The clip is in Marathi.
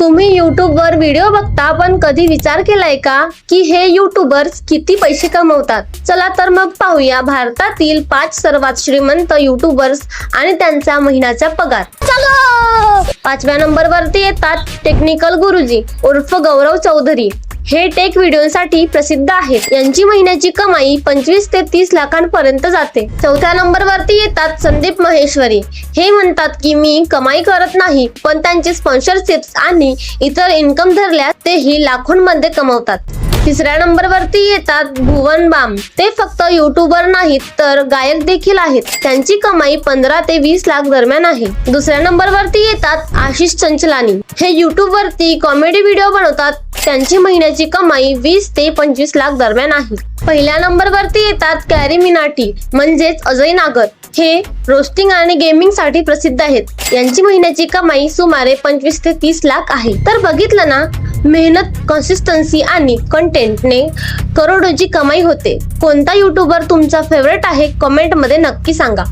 तुम्ही युट्यूबवर व्हिडिओ बघता पण कधी विचार केलाय का? की हे युट्यूबर्स किती पैसे कमवतात? चला तर मग पाहूया भारतातील पाच सर्वात श्रीमंत युट्यूबर्स आणि त्यांचा महिन्याचा पगार. चलो! पाचव्या नंबर वरती येतात टेक्निकल गुरुजी उर्फ गौरव चौधरी. हे टेक व्हिडिओसाठी प्रसिद्ध आहेत. यांची महिन्याची कमाई पंचवीस ते तीस लाखांपर्यंत जाते. चौथ्या नंबर वरती येतात संदीप महेश्वरी. हे म्हणतात की मी कमाई करत नाही पण त्यांचे स्पॉन्सरशिप्स आणि इतर इन्कम धरल्यास तेही लाखोंमध्ये कमवतात. तिसऱ्या नंबर वरती येतात भुवन बाम. ते फक्त युट्यूबर नाहीत तर गायक देखील आहेत. त्यांची कमाई पंधरा ते वीस लाख दरम्यान आहे. दुसऱ्या नंबर वरती येतात आशिष चंचलानी. हे युट्यूब वरती कॉमेडी व्हिडिओ बनवतात. त्यांची महिन्याची कमाई वीस ते पंचवीस लाख दरम्यान आहे. पहिल्या नंबर वरती येतात कॅरी मिनाटी म्हणजेच अजय नागर. हे रोस्टिंग आणि गेमिंगसाठी प्रसिद्ध आहेत. यांची महिन्याची कमाई सुमारे पंचवीस ते तीस लाख आहे. तर बघितलं ना मेहनत कन्सिस्टन्सी आणि कंटेंटने करोडोची कमाई होते. कोणता युट्यूबर तुमचा फेवरेट आहे कमेंटमध्ये नक्की सांगा.